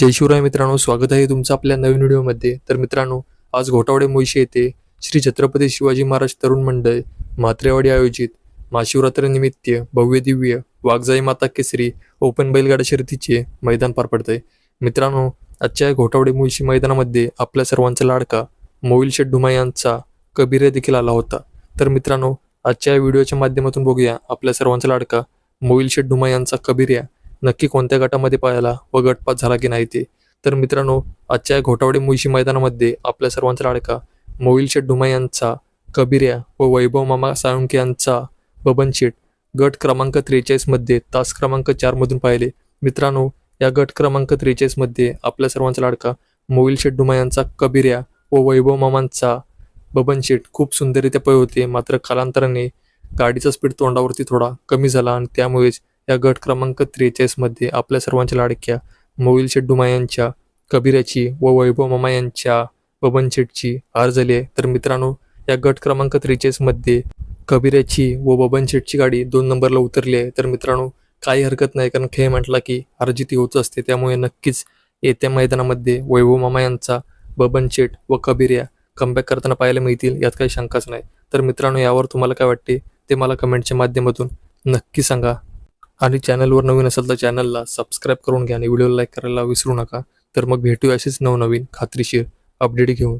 जय शिवराय मित्रांनो स्वागत आहे तुमचं आपल्या नवीन व्हिडिओमध्ये. तर मित्रांनो आज घोटावडे मुळशी येथे श्री छत्रपती शिवाजी महाराज तरुण मंडळ म्हात्रेवाडी आयोजित महाशिवरात्रीनिमित्त भव्य दिव्य वाघजाई माता केसरी ओपन बैलगाडा शर्यतीचे मैदान पार पडतंय. मित्रांनो आजच्या घोटावडे मुळशी मैदानामध्ये आपल्या सर्वांचा लाडका मोविल शेठ डुमा यांचा कबीर देखील आला होता. तर मित्रांनो आजच्या व्हिडिओच्या माध्यमातून बघूया आपल्या सर्वांचा लाडका मोविल शेठ यांचा कबीर नक्की कोणत्या गटामध्ये पाहायला व गटपात झाला की नाही ते. तर मित्रांनो आजच्या या घोटावडे मुळशी मैदानामध्ये आपल्या सर्वांचा लाडका मोविल शेठ डुमा यांचा कबिर्या व वैभव मामा साळुंके यांचा बबन शेठ गट क्रमांक त्रेचाळीसमध्ये तास क्रमांक चारमधून पाहिले. मित्रांनो या गट क्रमांक त्रेचाळीसमध्ये आपल्या सर्वांचा लाडका मोविल शेठ डुमा यांचा कबिर्या व वैभव मामांचा बबन शेठ खूप सुंदररित्या पळ होते. मात्र कालांतराने गाडीचा स्पीड तोंडावरती थोडा कमी झाला आणि त्यामुळेच या गट क्रमांक त्रेचाळीसमध्ये आपल्या सर्वांच्या लाडक्या मोविल शेड्डुमा यांच्या कबीराची व वैभव मामा यांच्या बबन शेटची हार झाली आहे तर मित्रांनो या गट क्रमांक त्रेचाळीसमध्ये कबीराची व बबन शेटची गाडी दोन नंबरला उतरली आहे. तर मित्रांनो काही हरकत नाही कारण खेळ म्हटला की अर्जिती होत असते. त्यामुळे नक्कीच येत्या मैदानामध्ये वैभव मामा यांचा बबन शेट व कबीर या कमबॅक करताना पाहायला मिळतील यात काही शंकाच नाही. तर मित्रांनो यावर तुम्हाला काय वाटते ते मला कमेंटच्या माध्यमातून नक्की सांगा. आणि चॅनलवर नवीन असेल तर चॅनलला सबस्क्राईब करून घ्या आणि व्हिडिओ लाईक करायला विसरू नका. तर मग भेटूया असेच नवनवीन खात्रीशीर अपडेट घेऊन.